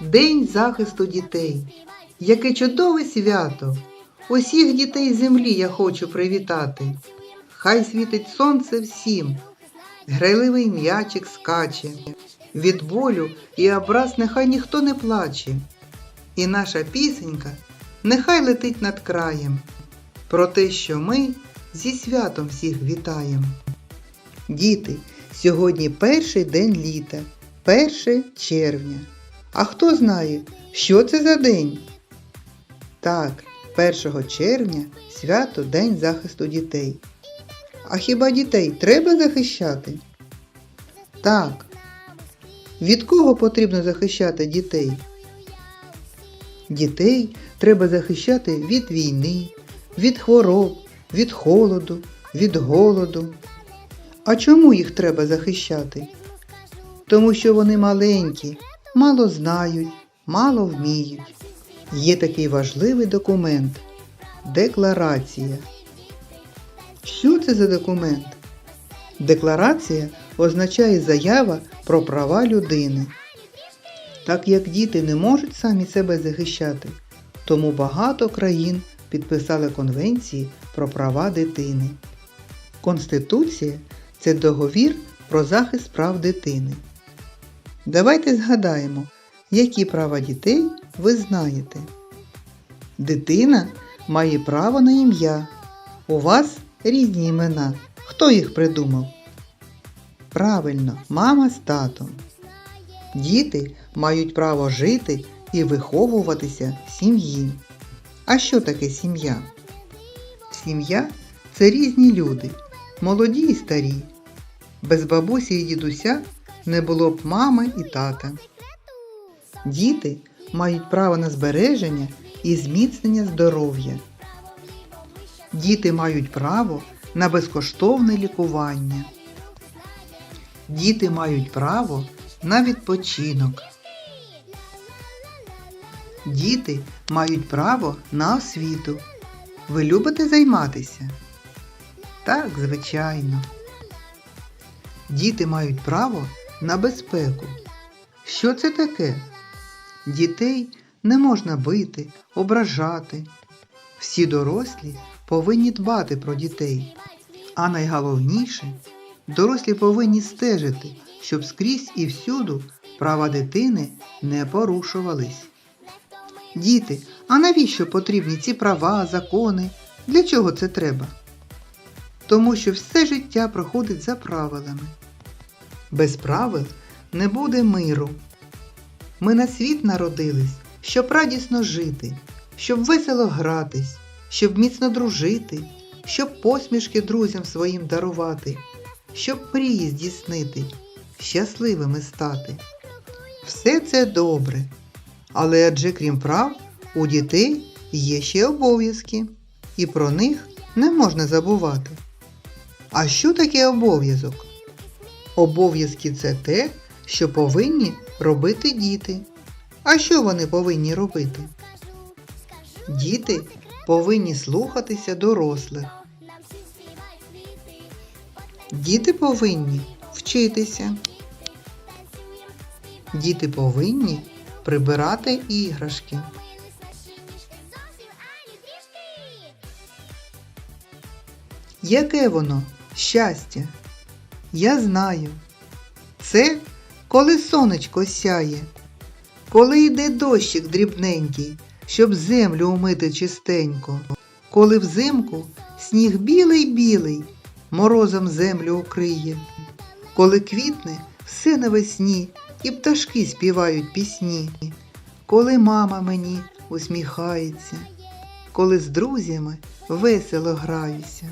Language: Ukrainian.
День захисту дітей. Яке чудове свято! Усіх дітей землі я хочу привітати. Хай світить сонце всім, грайливий м'ячик скаче. Від болю і образ нехай ніхто не плаче. І наша пісенька нехай летить над краєм. Про те, що ми зі святом всіх вітаємо. Діти, сьогодні перший день літа, 1 червня. А хто знає, що це за день? Так, 1 червня свято День захисту дітей. А хіба дітей треба захищати? Так. Від кого потрібно захищати дітей? Дітей треба захищати від війни, від хвороб, від холоду, від голоду. А чому їх треба захищати? Тому що вони маленькі, мало знають, мало вміють. Є такий важливий документ декларація. Що це за документ? Декларація означає заява про права людини. Так як діти не можуть самі себе захищати, тому багато країн підписали Конвенції про права дитини. Конституція це договір про захист прав дитини. Давайте згадаємо, які права дітей ви знаєте. Дитина має право на ім'я. У вас різні імена. Хто їх придумав? Правильно, мама з татом. Діти мають право жити і виховуватися в сім'ї. А що таке сім'я? Сім'я це різні люди, молоді і старі. Без бабусі і дідуся не було б мами і тата. Діти мають право на збереження і зміцнення здоров'я. Діти мають право на безкоштовне лікування. Діти мають право на відпочинок. Діти мають право на освіту. Ви любите займатися? Так, звичайно. Діти мають право на безпеку. Що це таке? Дітей не можна бити, ображати. Всі дорослі повинні дбати про дітей. А найголовніше, дорослі повинні стежити, щоб скрізь і всюду права дитини не порушувались. Діти, а навіщо потрібні ці права, закони? Для чого це треба? Тому що все життя проходить за правилами. Без правил не буде миру. Ми на світ народились, щоб радісно жити, щоб весело гратись, щоб міцно дружити, щоб посмішки друзям своїм дарувати, щоб мрії здійснити, щасливими стати. Все це добре. Але адже крім прав, у дітей є ще обов'язки, і про них не можна забувати. А що таке обов'язок? Обов'язки це те, що повинні робити діти. А що вони повинні робити? Діти повинні слухатися дорослих. Діти повинні вчитися. Діти повинні прибирати іграшки. Яке воно щастя? Я знаю. Це коли сонечко сяє, коли йде дощик дрібненький, щоб землю умити чистенько, коли взимку сніг білий-білий, морозом землю укриє, коли квітне все навесні і пташки співають пісні, коли мама мені усміхається, коли з друзями весело граюся.